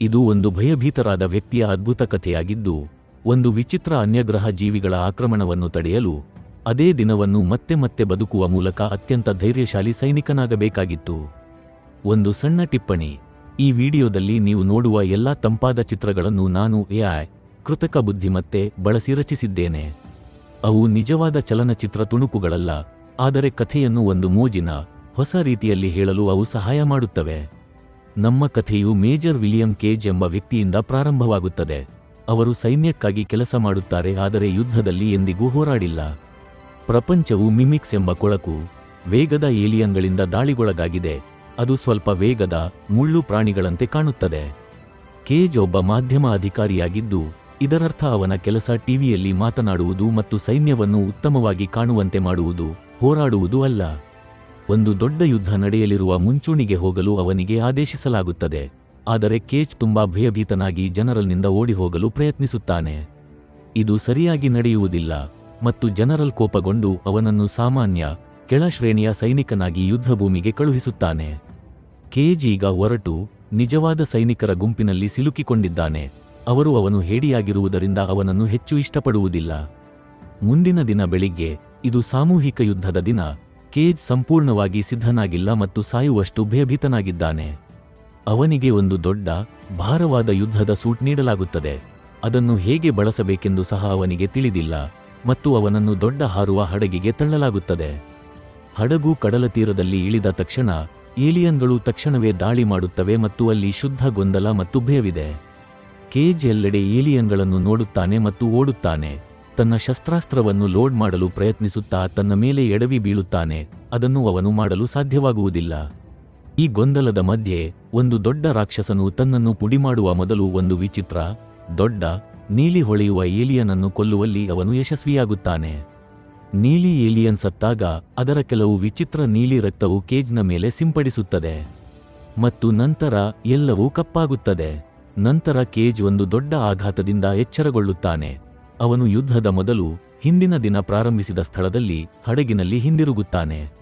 ಇದು ಒಂದು ಭಯಭೀತರಾದ ವ್ಯಕ್ತಿಯ ಅದ್ಭುತ ಕಥೆಯಾಗಿದ್ದು, ಒಂದು ವಿಚಿತ್ರ ಅನ್ಯಗ್ರಹ ಜೀವಿಗಳ ಆಕ್ರಮಣವನ್ನು ತಡೆಯಲು ಅದೇ ದಿನವನ್ನು ಮತ್ತೆ ಮತ್ತೆ ಬದುಕುವ ಮೂಲಕ ಅತ್ಯಂತ ಧೈರ್ಯಶಾಲಿ ಸೈನಿಕನಾಗಬೇಕಾಗಿತ್ತು. ಒಂದು ಸಣ್ಣ ಟಿಪ್ಪಣಿ. ಈ ವಿಡಿಯೋದಲ್ಲಿ ನೀವು ನೋಡುವ ಎಲ್ಲಾ ತಂಪಾದ ಚಿತ್ರಗಳನ್ನು ನಾನು ಎಐ ಕೃತಕ ಬುದ್ಧಿಮತ್ತೆ ಬಳಸಿ ರಚಿಸಿದ್ದೇನೆ. ಅವು ನಿಜವಾದ ಚಲನಚಿತ್ರ ತುಣುಕುಗಳಲ್ಲ, ಆದರೆ ಕಥೆಯನ್ನು ಒಂದು ಮೋಜಿನ, ಹೊಸ ರೀತಿಯಲ್ಲಿ ಹೇಳಲು ಅವು ಸಹಾಯ ಮಾಡುತ್ತವೆ. ನಮ್ಮ ಕಥೆಯು ಮೇಜರ್ ವಿಲಿಯಂ ಕೇಜ್ ಎಂಬ ವ್ಯಕ್ತಿಯಿಂದ ಪ್ರಾರಂಭವಾಗುತ್ತದೆ. ಅವರು ಸೈನ್ಯಕ್ಕಾಗಿ ಕೆಲಸ ಮಾಡುತ್ತಾರೆ, ಆದರೆ ಯುದ್ಧದಲ್ಲಿ ಎಂದಿಗೂ ಹೋರಾಡಿಲ್ಲ. ಪ್ರಪಂಚವು ಮಿಮಿಕ್ಸ್ ಎಂಬ ಕೊಳಕು, ವೇಗದ ಏಲಿಯನ್ಗಳಿಂದ ದಾಳಿಗೊಳಗಾಗಿದೆ. ಅದು ಸ್ವಲ್ಪ ವೇಗದ, ಮುಳ್ಳು ಪ್ರಾಣಿಗಳಂತೆ ಕಾಣುತ್ತದೆ. ಕೇಜ್ ಒಬ್ಬ ಮಾಧ್ಯಮ ಅಧಿಕಾರಿಯಾಗಿದ್ದು, ಇದರರ್ಥ ಅವನ ಕೆಲಸ ಟಿವಿಯಲ್ಲಿ ಮಾತನಾಡುವುದು ಮತ್ತು ಸೈನ್ಯವನ್ನು ಉತ್ತಮವಾಗಿ ಕಾಣುವಂತೆ ಮಾಡುವುದು, ಹೋರಾಡುವುದು ಅಲ್ಲ. ಒಂದು ದೊಡ್ಡ ಯುದ್ಧ ನಡೆಯಲಿರುವ ಮುಂಚೂಣಿಗೆ ಹೋಗಲು ಅವನಿಗೆ ಆದೇಶಿಸಲಾಗುತ್ತದೆ. ಆದರೆ ಕೇಜ್ ತುಂಬಾ ಭಯಭೀತನಾಗಿ ಜನರಲ್ನಿಂದ ಓಡಿಹೋಗಲು ಪ್ರಯತ್ನಿಸುತ್ತಾನೆ. ಇದು ಸರಿಯಾಗಿ ನಡೆಯುವುದಿಲ್ಲ ಮತ್ತು ಜನರಲ್ ಕೋಪಗೊಂಡು ಅವನನ್ನು ಸಾಮಾನ್ಯ, ಕೆಳ ಶ್ರೇಣಿಯ ಸೈನಿಕನಾಗಿ ಯುದ್ಧಭೂಮಿಗೆ ಕಳುಹಿಸುತ್ತಾನೆ. ಕೇಜ್ ಈಗ ಹೊರಟು ನಿಜವಾದ ಸೈನಿಕರ ಗುಂಪಿನಲ್ಲಿ ಸಿಲುಕಿಕೊಂಡಿದ್ದಾನೆ. ಅವರು ಅವನು ಹೇಡಿಯಾಗಿರುವುದರಿಂದ ಅವನನ್ನು ಹೆಚ್ಚು ಇಷ್ಟಪಡುವುದಿಲ್ಲ. ಮುಂದಿನ ದಿನ ಬೆಳಿಗ್ಗೆ, ಇದು ಸಾಮೂಹಿಕ ಯುದ್ಧದ ದಿನ. ಕೇಜ್ ಸಂಪೂರ್ಣವಾಗಿ ಸಿದ್ಧನಾಗಿಲ್ಲ ಮತ್ತು ಸಾಯುವಷ್ಟು ಭಯಭೀತನಾಗಿದ್ದಾನೆ. ಅವನಿಗೆ ಒಂದು ದೊಡ್ಡ, ಭಾರವಾದ ಯುದ್ಧದ ಸೂಟ್ ನೀಡಲಾಗುತ್ತದೆ. ಅದನ್ನು ಹೇಗೆ ಬಳಸಬೇಕೆಂದು ಸಹ ಅವನಿಗೆ ತಿಳಿದಿಲ್ಲ ಮತ್ತು ಅವನನ್ನು ದೊಡ್ಡ ಹಾರುವ ಹಡಗಿಗೆ ತಳ್ಳಲಾಗುತ್ತದೆ. ಹಡಗು ಕಡಲ ತೀರದಲ್ಲಿ ಇಳಿದ ತಕ್ಷಣ ಏಲಿಯನ್ಗಳು ತಕ್ಷಣವೇ ದಾಳಿ ಮಾಡುತ್ತವೆ ಮತ್ತು ಅಲ್ಲಿ ಶುದ್ಧ ಗೊಂದಲ ಮತ್ತು ಭಯವಿದೆ. ಕೇಜ್ ಎಲ್ಲೆಡೆ ಏಲಿಯನ್ಗಳನ್ನು ನೋಡುತ್ತಾನೆ ಮತ್ತು ಓಡುತ್ತಾನೆ. ತನ್ನ ಶಸ್ತ್ರಾಸ್ತ್ರವನ್ನು ಲೋಡ್ ಮಾಡಲು ಪ್ರಯತ್ನಿಸುತ್ತಾ ತನ್ನ ಮೇಲೆ ಎಡವಿ ಬೀಳುತ್ತಾನೆ, ಅದನ್ನು ಅವನು ಮಾಡಲು ಸಾಧ್ಯವಾಗುವುದಿಲ್ಲ. ಈ ಗೊಂದಲದ ಮಧ್ಯೆ, ಒಂದು ದೊಡ್ಡ ರಾಕ್ಷಸನು ತನ್ನನ್ನು ಪುಡಿಮಾಡುವ ಮೊದಲು ಒಂದು ವಿಚಿತ್ರ, ದೊಡ್ಡ, ನೀಲಿ ಹೊಳೆಯುವ ಏಲಿಯನನ್ನು ಕೊಲ್ಲುವಲ್ಲಿ ಅವನು ಯಶಸ್ವಿಯಾಗುತ್ತಾನೆ. ನೀಲಿ ಏಲಿಯನ್ ಸತ್ತಾಗ, ಅದರ ಕೆಲವು ವಿಚಿತ್ರ ನೀಲಿ ರಕ್ತವು ಕೇಜ್ನ ಮೇಲೆ ಸಿಂಪಡಿಸುತ್ತದೆ. ಮತ್ತು ನಂತರ ಎಲ್ಲವೂ ಕಪ್ಪಾಗುತ್ತದೆ. ನಂತರ ಕೇಜ್ ಒಂದು ದೊಡ್ಡ ಆಘಾತದಿಂದ ಎಚ್ಚರಗೊಳ್ಳುತ್ತಾನೆ. ಅವನು ಯುದ್ಧದ ಮೊದಲು ಹಿಂದಿನ ದಿನ ಪ್ರಾರಂಭಿಸಿದ ಸ್ಥಳದಲ್ಲಿ ಹಡಗಿನಲ್ಲಿ ಹಿಂದಿರುಗುತ್ತಾನೆ.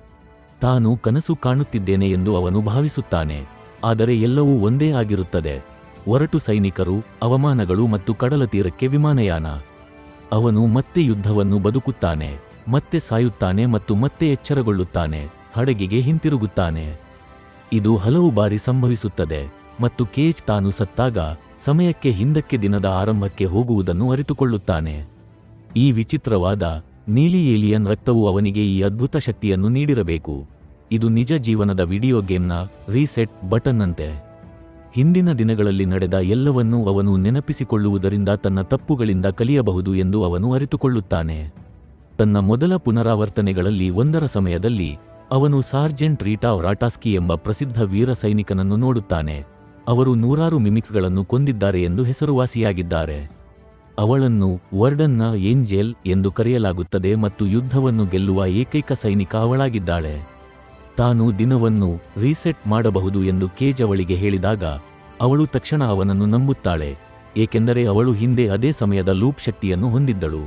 ತಾನು ಕನಸು ಕಾಣುತ್ತಿದ್ದೇನೆ ಎಂದು ಅವನು ಭಾವಿಸುತ್ತಾನೆ. ಆದರೆ ಎಲ್ಲವೂ ಒಂದೇ ಆಗಿರುತ್ತದೆ. ಒರಟು ಸೈನಿಕರು, ಅವಮಾನಗಳು ಮತ್ತು ಕಡಲ ತೀರಕ್ಕೆ ವಿಮಾನಯಾನ. ಅವನು ಮತ್ತೆ ಯುದ್ಧವನ್ನು ಬದುಕುತ್ತಾನೆ, ಮತ್ತೆ ಸಾಯುತ್ತಾನೆ ಮತ್ತು ಮತ್ತೆ ಎಚ್ಚರಗೊಳ್ಳುತ್ತಾನೆ, ಹಡಗಿಗೆ ಹಿಂತಿರುಗುತ್ತಾನೆ. ಇದು ಹಲವು ಬಾರಿ ಸಂಭವಿಸುತ್ತದೆ ಮತ್ತು ಕೇಜ್ ತಾನು ಸತ್ತಾಗ ಸಮಯಕ್ಕೆ ಹಿಂದಕ್ಕೆ ದಿನದ ಆರಂಭಕ್ಕೆ ಹೋಗುವುದನ್ನು ಅರಿತುಕೊಳ್ಳುತ್ತಾನೆ. ಈ ವಿಚಿತ್ರವಾದ ನೀಲಿ ಏಲಿಯನ್ ರಕ್ತವು ಅವನಿಗೆ ಈ ಅದ್ಭುತ ಶಕ್ತಿಯನ್ನು ನೀಡಿರಬೇಕು. ಇದು ನಿಜ ಜೀವನದ ವಿಡಿಯೋ ಗೇಮ್ನ ರೀಸೆಟ್ ಬಟನ್ನಂತೆ. ಹಿಂದಿನ ದಿನಗಳಲ್ಲಿ ನಡೆದ ಎಲ್ಲವನ್ನೂ ಅವನು ನೆನಪಿಸಿಕೊಳ್ಳುವುದರಿಂದ ತನ್ನ ತಪ್ಪುಗಳಿಂದ ಕಲಿಯಬಹುದು ಎಂದು ಅವನು ಅರಿತುಕೊಳ್ಳುತ್ತಾನೆ. ತನ್ನ ಮೊದಲ ಪುನರಾವರ್ತನೆಗಳಲ್ಲಿ ಒಂದರ ಸಮಯದಲ್ಲಿ ಅವನು ಸಾರ್ಜೆಂಟ್ ರೀಟಾ ರಾಟಾಸ್ಕಿ ಎಂಬ ಪ್ರಸಿದ್ಧ ವೀರ ಸೈನಿಕನನ್ನು ನೋಡುತ್ತಾನೆ. ಅವರು ನೂರಾರು ಮಿಮಿಕ್ಸ್ಗಳನ್ನು ಕೊಂದಿದ್ದಾರೆ ಎಂದು ಹೆಸರುವಾಸಿಯಾಗಿದ್ದಾರೆ. ಅವಳನ್ನು ವರ್ಡನ್ನ ಏಂಜೆಲ್ ಎಂದು ಕರೆಯಲಾಗುತ್ತದೆ ಮತ್ತು ಯುದ್ಧವನ್ನು ಗೆಲ್ಲುವ ಏಕೈಕ ಸೈನಿಕ ಅವಳಾಗಿದ್ದಾಳೆ. ತಾನು ದಿನವನ್ನು ರೀಸೆಟ್ ಮಾಡಬಹುದು ಎಂದು ಕೇಜ್ ಅವಳಿಗೆ ಹೇಳಿದಾಗ, ಅವಳು ತಕ್ಷಣ ಅವನನ್ನು ನಂಬುತ್ತಾಳೆ, ಏಕೆಂದರೆ ಅವಳು ಹಿಂದೆ ಅದೇ ಸಮಯದ ಲೂಪ್ ಶಕ್ತಿಯನ್ನು ಹೊಂದಿದ್ದಳು.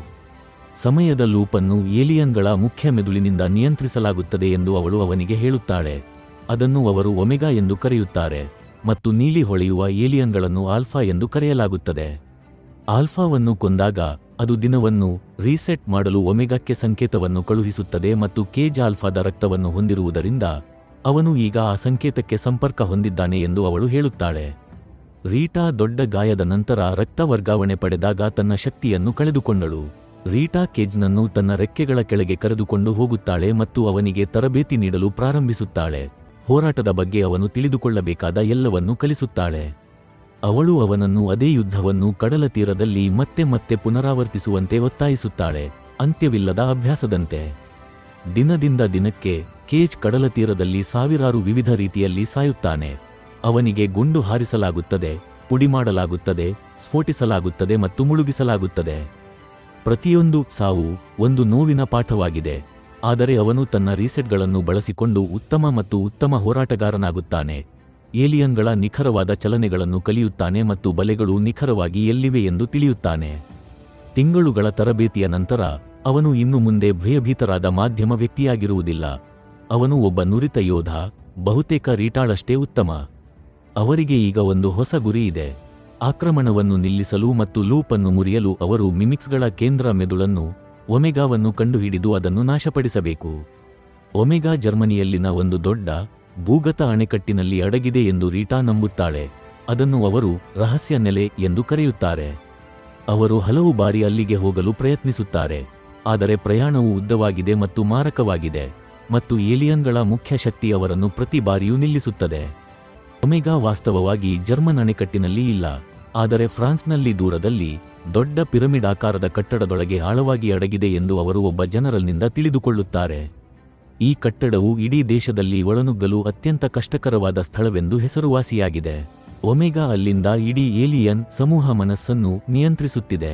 ಸಮಯದ ಲೂಪನ್ನು ಏಲಿಯನ್ಗಳ ಮುಖ್ಯ ಮೆದುಳಿನಿಂದ ನಿಯಂತ್ರಿಸಲಾಗುತ್ತದೆ ಎಂದು ಅವಳು ಅವನಿಗೆ ಹೇಳುತ್ತಾಳೆ. ಅದನ್ನು ಅವರು ಒಮೆಗಾ ಎಂದು ಕರೆಯುತ್ತಾರೆ. ಮತ್ತು ನೀಲಿ ಹೊಳೆಯುವ ಏಲಿಯನ್ಗಳನ್ನು ಆಲ್ಫಾ ಎಂದು ಕರೆಯಲಾಗುತ್ತದೆ. ಆಲ್ಫಾವನ್ನು ಕೊಂದಾಗ ಅದು ದಿನವನ್ನು ರೀಸೆಟ್ ಮಾಡಲು ಒಮೆಗಾಕ್ಕೆ ಸಂಕೇತವನ್ನು ಕಳುಹಿಸುತ್ತದೆ ಮತ್ತು ಕೇಜ್ ಆಲ್ಫಾದ ರಕ್ತವನ್ನು ಹೊಂದಿರುವುದರಿಂದ ಅವನು ಈಗ ಆ ಸಂಕೇತಕ್ಕೆ ಸಂಪರ್ಕ ಹೊಂದಿದ್ದಾನೆ ಎಂದು ಅವಳು ಹೇಳುತ್ತಾಳೆ. ರೀಟಾ ದೊಡ್ಡ ಗಾಯದ ನಂತರ ರಕ್ತ ವರ್ಗಾವಣೆ ಪಡೆದಾಗ ತನ್ನ ಶಕ್ತಿಯನ್ನು ಕಳೆದುಕೊಂಡಳು. ರೀಟಾ ಕೇಜ್ನನ್ನು ತನ್ನ ರೆಕ್ಕೆಗಳ ಕೆಳಗೆ ಕರೆದುಕೊಂಡು ಹೋಗುತ್ತಾಳೆ ಮತ್ತು ಅವನಿಗೆ ತರಬೇತಿ ನೀಡಲು ಪ್ರಾರಂಭಿಸುತ್ತಾಳೆ. ಹೋರಾಟದ ಬಗ್ಗೆ ಅವನು ತಿಳಿದುಕೊಳ್ಳಬೇಕಾದ ಎಲ್ಲವನ್ನೂ ಕಲಿಸುತ್ತಾಳೆ. ಅವಳು ಅವನನ್ನು ಅದೇ ಯುದ್ಧವನ್ನು ಕಡಲ ತೀರದಲ್ಲಿ ಮತ್ತೆ ಮತ್ತೆ ಪುನರಾವರ್ತಿಸುವಂತೆ ಒತ್ತಾಯಿಸುತ್ತಾಳೆ, ಅಂತ್ಯವಿಲ್ಲದ ಅಭ್ಯಾಸದಂತೆ. ದಿನದಿಂದ ದಿನಕ್ಕೆ ಕೇಜ್ ಕಡಲ ತೀರದಲ್ಲಿ ಸಾವಿರಾರು ವಿವಿಧ ರೀತಿಯಲ್ಲಿ ಸಾಯುತ್ತಾನೆ. ಅವನಿಗೆ ಗುಂಡು ಹಾರಿಸಲಾಗುತ್ತದೆ ಪುಡಿಮಾಡಲಾಗುತ್ತದೆ ಸ್ಫೋಟಿಸಲಾಗುತ್ತದೆ ಮತ್ತು ಮುಳುಗಿಸಲಾಗುತ್ತದೆ. ಪ್ರತಿಯೊಂದು ಸಾವು ಒಂದು ನೋವಿನ ಪಾಠವಾಗಿದೆ. ಆದರೆ ಅವನು ತನ್ನ ರೀಸೆಟ್ಗಳನ್ನು ಬಳಸಿಕೊಂಡು ಉತ್ತಮ ಮತ್ತು ಉತ್ತಮ ಹೋರಾಟಗಾರನಾಗುತ್ತಾನೆ. ಏಲಿಯನ್ಗಳ ನಿಖರವಾದ ಚಲನೆಗಳನ್ನು ಕಲಿಯುತ್ತಾನೆ ಮತ್ತು ಬಲೆಗಳು ನಿಖರವಾಗಿ ಎಲ್ಲಿವೆ ಎಂದು ತಿಳಿಯುತ್ತಾನೆ. ತಿಂಗಳುಗಳ ತರಬೇತಿಯ ನಂತರ, ಅವನು ಇನ್ನು ಮುಂದೆ ಭಯಭೀತರಾದ ಮಾಧ್ಯಮ ವ್ಯಕ್ತಿಯಾಗಿರುವುದಿಲ್ಲ. ಅವನು ಒಬ್ಬ ನುರಿತ ಯೋಧ, ಬಹುತೇಕ ರೀಟಾಳಷ್ಟೇ ಉತ್ತಮ. ಅವರಿಗೆ ಈಗ ಒಂದು ಹೊಸ ಗುರಿ ಇದೆ. ಆಕ್ರಮಣವನ್ನು ನಿಲ್ಲಿಸಲು ಮತ್ತು ಲೂಪನ್ನು ಮುರಿಯಲು ಅವರು ಮಿಮಿಕ್ಸ್ಗಳ ಕೇಂದ್ರ ಮೆದುಳನ್ನು ಒಮೆಗಾವನ್ನು ಕಂಡುಹಿಡಿದು ಅದನ್ನು ನಾಶಪಡಿಸಬೇಕು. ಒಮೆಗಾ ಜರ್ಮನಿಯಲ್ಲಿನ ಒಂದು ದೊಡ್ಡ, ಭೂಗತ ಅಣೆಕಟ್ಟಿನಲ್ಲಿ ಅಡಗಿದೆ ಎಂದು ರೀಟಾ ನಂಬುತ್ತಾಳೆ. ಅದನ್ನು ಅವರು ರಹಸ್ಯ ನೆಲೆ ಎಂದು ಕರೆಯುತ್ತಾರೆ. ಅವರು ಹಲವು ಬಾರಿ ಅಲ್ಲಿಗೆ ಹೋಗಲು ಪ್ರಯತ್ನಿಸುತ್ತಾರೆ. ಆದರೆ ಪ್ರಯಾಣವು ಉದ್ದವಾಗಿದೆ ಮತ್ತು ಮಾರಕವಾಗಿದೆ ಮತ್ತು ಏಲಿಯನ್ಗಳ ಮುಖ್ಯ ಶಕ್ತಿ ಅವರನ್ನು ಪ್ರತಿ ಬಾರಿಯೂ ನಿಲ್ಲಿಸುತ್ತದೆ. ಒಮೆಗಾ ವಾಸ್ತವವಾಗಿ ಜರ್ಮನ್ ಅಣೆಕಟ್ಟಿನಲ್ಲಿ ಇಲ್ಲ, ಆದರೆ ಫ್ರಾನ್ಸ್ನಲ್ಲಿ ದೂರದಲ್ಲಿ ದೊಡ್ಡ ಪಿರಮಿಡ್ ಆಕಾರದ ಕಟ್ಟಡದೊಳಗೆ ಆಳವಾಗಿ ಅಡಗಿದೆ ಎಂದು ಅವರು ಒಬ್ಬ ಜನರಲ್ನಿಂದ ತಿಳಿದುಕೊಳ್ಳುತ್ತಾರೆ. ಈ ಕಟ್ಟಡವು ಇಡೀ ದೇಶದಲ್ಲಿ ಒಳನುಗ್ಗಲು ಅತ್ಯಂತ ಕಷ್ಟಕರವಾದ ಸ್ಥಳವೆಂದು ಹೆಸರುವಾಸಿಯಾಗಿದೆ. ಒಮೆಗಾ ಅಲ್ಲಿಂದ ಇಡೀ ಏಲಿಯನ್ ಸಮೂಹ ಮನಸ್ಸನ್ನು ನಿಯಂತ್ರಿಸುತ್ತಿದೆ.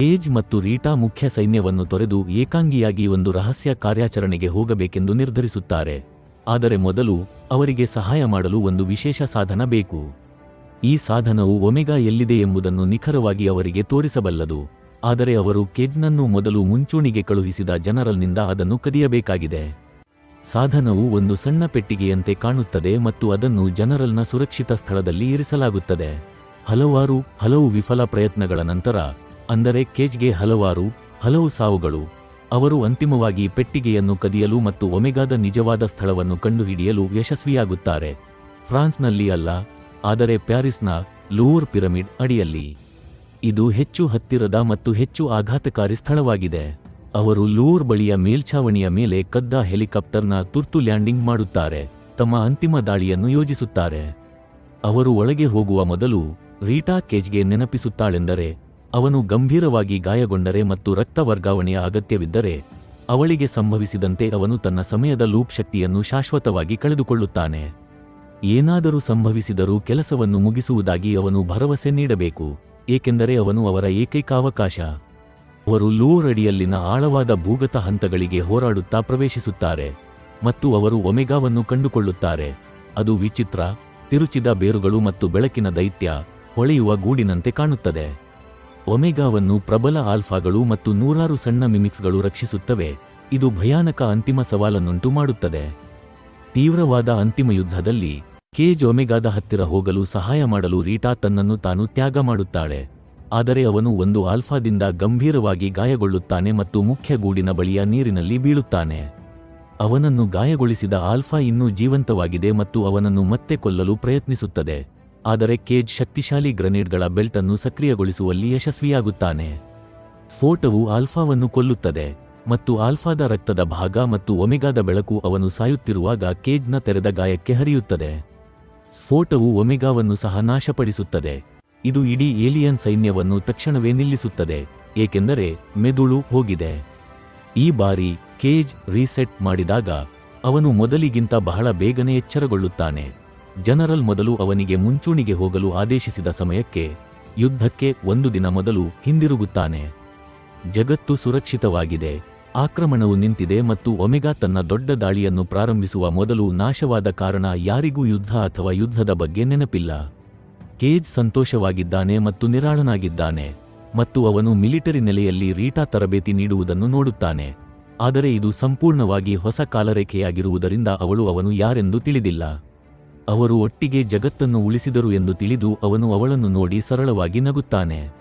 ಏಜ್ ಮತ್ತು ರೀಟಾ ಮುಖ್ಯ ಸೈನ್ಯವನ್ನು ತೊರೆದು ಏಕಾಂಗಿಯಾಗಿ ಒಂದು ರಹಸ್ಯ ಕಾರ್ಯಾಚರಣೆಗೆ ಹೋಗಬೇಕೆಂದು ನಿರ್ಧರಿಸುತ್ತಾರೆ. ಆದರೆ ಮೊದಲು ಅವರಿಗೆ ಸಹಾಯ ಮಾಡಲು ಒಂದು ವಿಶೇಷ ಸಾಧನ ಬೇಕು. ಈ ಸಾಧನವು ಒಮೆಗಾ ಎಲ್ಲಿದೆ ಎಂಬುದನ್ನು ನಿಖರವಾಗಿ ಅವರಿಗೆ ತೋರಿಸಬಲ್ಲದು. ಆದರೆ ಅವರು ಕೆಜ್ನನ್ನು ಮೊದಲು ಮುಂಚೂಣಿಗೆ ಕಳುಹಿಸಿದ ಜನರಲ್ನಿಂದ ಅದನ್ನು ಕದಿಯಬೇಕಾಗಿದೆ. ಸಾಧನವು ಒಂದು ಸಣ್ಣ ಪೆಟ್ಟಿಗೆಯಂತೆ ಕಾಣುತ್ತದೆ ಮತ್ತು ಅದನ್ನು ಜನರಲ್ನ ಸುರಕ್ಷಿತ ಸ್ಥಳದಲ್ಲಿ ಇರಿಸಲಾಗುತ್ತದೆ. ಹಲವಾರು, ಹಲವು ವಿಫಲ ಪ್ರಯತ್ನಗಳ ನಂತರ, ಅಂದರೆ ಕೇಜ್ಗೆ ಹಲವಾರು, ಹಲವು ಸಾವುಗಳು, ಅವರು ಅಂತಿಮವಾಗಿ ಪೆಟ್ಟಿಗೆಯನ್ನು ಕದಿಯಲು ಮತ್ತು ಒಮೆಗಾದ ನಿಜವಾದ ಸ್ಥಳವನ್ನು ಕಂಡುಹಿಡಿಯಲು ಯಶಸ್ವಿಯಾಗುತ್ತಾರೆ. ಫ್ರಾನ್ಸ್ನಲ್ಲಿ ಅಲ್ಲ ಆದರೆ ಪ್ಯಾರಿಸ್ನ ಲೂರ್ ಪಿರಮಿಡ್ ಅಡಿಯಲ್ಲಿ. ಇದು ಹೆಚ್ಚು ಹತ್ತಿರದ ಮತ್ತು ಹೆಚ್ಚು ಆಘಾತಕಾರಿ ಸ್ಥಳವಾಗಿದೆ. ಅವರು ಲೂರ್ ಬಳಿಯ ಮೇಲ್ಛಾವಣಿಯ ಮೇಲೆ ಕದ್ದ ಹೆಲಿಕಾಪ್ಟರ್ನ ತುರ್ತು ಲ್ಯಾಂಡಿಂಗ್ ಮಾಡುತ್ತಾರೆ, ತಮ್ಮ ಅಂತಿಮ ದಾಳಿಯನ್ನು ಯೋಜಿಸುತ್ತಾರೆ. ಅವರು ಒಳಗೆ ಹೋಗುವ ಮೊದಲು ರೀಟಾ ಕೇಜ್ಗೆ ನೆನಪಿಸುತ್ತಾಳೆಂದರೆ, ಅವನು ಗಂಭೀರವಾಗಿ ಗಾಯಗೊಂಡರೆ ಮತ್ತು ರಕ್ತ ವರ್ಗಾವಣೆಯ ಅಗತ್ಯವಿದ್ದರೆ, ಅವಳಿಗೆ ಸಂಭವಿಸಿದಂತೆ ಅವನು ತನ್ನ ಸಮಯದ ಲೂಪ್ ಶಕ್ತಿಯನ್ನು ಶಾಶ್ವತವಾಗಿ ಕಳೆದುಕೊಳ್ಳುತ್ತಾನೆ. ಏನಾದರೂ ಸಂಭವಿಸಿದರೂ ಕೆಲಸವನ್ನು ಮುಗಿಸುವುದಾಗಿ ಅವನು ಭರವಸೆ ನೀಡಬೇಕು, ಏಕೆಂದರೆ ಅವನು ಅವರ ಏಕೈಕ ಅವಕಾಶ ಅವರು ಲೂರ್ ಅಡಿಯಲ್ಲಿನ ಆಳವಾದ ಭೂಗತ ಹಂತಗಳಿಗೆ ಹೋರಾಡುತ್ತಾ ಪ್ರವೇಶಿಸುತ್ತಾರೆ ಮತ್ತು ಅವರು ಒಮೆಗಾವನ್ನು ಕಂಡುಕೊಳ್ಳುತ್ತಾರೆ. ಅದು ವಿಚಿತ್ರ, ತಿರುಚಿದ ಬೇರುಗಳು ಮತ್ತು ಬೆಳಕಿನ ದೈತ್ಯ ಹೊಳೆಯುವ ಗೂಡಿನಂತೆ ಕಾಣುತ್ತದೆ. ಒಮೆಗಾವನ್ನು ಪ್ರಬಲ ಆಲ್ಫಾಗಳು ಮತ್ತು ನೂರಾರು ಸಣ್ಣ ಮಿಮಿಕ್ಸ್ಗಳು ರಕ್ಷಿಸುತ್ತವೆ. ಇದು ಭಯಾನಕ ಅಂತಿಮ ಸವಾಲನ್ನುಂಟು ಮಾಡುತ್ತದೆ. ತೀವ್ರವಾದ ಅಂತಿಮ ಯುದ್ಧದಲ್ಲಿ ಕೇಜ್ ಒಮೆಗಾದ ಹತ್ತಿರ ಹೋಗಲು ಸಹಾಯ ಮಾಡಲು ರೀಟಾ ತನ್ನನ್ನು ತಾನು ತ್ಯಾಗ ಮಾಡುತ್ತಾಳೆ. ಆದರೆ ಅವನು ಒಂದು ಆಲ್ಫಾದಿಂದ ಗಂಭೀರವಾಗಿ ಗಾಯಗೊಳ್ಳುತ್ತಾನೆ ಮತ್ತು ಮುಖ್ಯ ಗೂಡಿನ ಬಳಿಯ ನೀರಿನಲ್ಲಿ ಬೀಳುತ್ತಾನೆ. ಅವನನ್ನು ಗಾಯಗೊಳಿಸಿದ ಆಲ್ಫಾ ಇನ್ನೂ ಜೀವಂತವಾಗಿದೆ ಮತ್ತು ಅವನನ್ನು ಮತ್ತೆ ಕೊಲ್ಲಲು ಪ್ರಯತ್ನಿಸುತ್ತದೆ. ಆದರೆ ಕೇಜ್ ಶಕ್ತಿಶಾಲಿ ಗ್ರನೇಡ್ಗಳ ಬೆಲ್ಟ್ ಅನ್ನು ಸಕ್ರಿಯಗೊಳಿಸುವಲ್ಲಿ ಯಶಸ್ವಿಯಾಗುತ್ತಾನೆ. ಸ್ಫೋಟವು ಆಲ್ಫಾವನ್ನು ಕೊಲ್ಲುತ್ತದೆ. ಮತ್ತು ಆಲ್ಫಾದ ರಕ್ತದ ಭಾಗ ಮತ್ತು ಒಮೆಗಾದ ಬೆಳಕು ಅವನು ಸಾಯುತ್ತಿರುವಾಗ ಕೇಜ್ನ ತೆರೆದ ಗಾಯಕ್ಕೆ ಹರಿಯುತ್ತದೆ. ಸ್ಫೋಟವು ಒಮೆಗಾವನ್ನು ಸಹ ನಾಶಪಡಿಸುತ್ತದೆ. ಇದು ಇಡೀ ಏಲಿಯನ್ ಸೈನ್ಯವನ್ನು ತಕ್ಷಣವೇ ನಿಲ್ಲಿಸುತ್ತದೆ, ಏಕೆಂದರೆ ಮೆದುಳು ಹೋಗಿದೆ. ಈ ಬಾರಿ ಕೇಜ್ ರೀಸೆಟ್ ಮಾಡಿದಾಗ ಅವನು ಮೊದಲಿಗಿಂತ ಬಹಳ ಬೇಗನೆ ಎಚ್ಚರಗೊಳ್ಳುತ್ತಾನೆ. ಜನರಲ್ ಮೊದಲು ಅವನಿಗೆ ಮುಂಚೂಣಿಗೆ ಹೋಗಲು ಆದೇಶಿಸಿದ ಸಮಯಕ್ಕೆ ಯುದ್ಧಕ್ಕೆ ಒಂದು ದಿನ ಮೊದಲು ಹಿಂದಿರುಗುತ್ತಾನೆ. ಜಗತ್ತು ಸುರಕ್ಷಿತವಾಗಿದೆ. ಆಕ್ರಮಣವು ನಿಂತಿದೆ ಮತ್ತು ಒಮೆಗಾ ತನ್ನ ದೊಡ್ಡ ದಾಳಿಯನ್ನು ಪ್ರಾರಂಭಿಸುವ ಮೊದಲು ನಾಶವಾದ ಕಾರಣ ಯಾರಿಗೂ ಯುದ್ಧ ಅಥವಾ ಯುದ್ಧದ ಬಗ್ಗೆ ನೆನಪಿಲ್ಲ. ಕೇಜ್ ಸಂತೋಷವಾಗಿದ್ದಾನೆ ಮತ್ತು ನಿರಾಳನಾಗಿದ್ದಾನೆ ಮತ್ತು ಅವನು ಮಿಲಿಟರಿ ನೆಲೆಯಲ್ಲಿ ರೀಟಾ ತರಬೇತಿ ನೀಡುವುದನ್ನು ನೋಡುತ್ತಾನೆ. ಆದರೆ ಇದು ಸಂಪೂರ್ಣವಾಗಿ ಹೊಸ ಕಾಲರೇಖೆಯಾಗಿರುವುದರಿಂದ ಅವಳು ಅವನು ಯಾರೆಂದು ತಿಳಿದಿಲ್ಲ. ಅವರು ಒಟ್ಟಿಗೆ ಜಗತ್ತನ್ನು ಉಳಿಸಿದರು ಎಂದು ತಿಳಿದು ಅವನು ಅವಳನ್ನು ನೋಡಿ ಸರಳವಾಗಿ ನಗುತ್ತಾನೆ.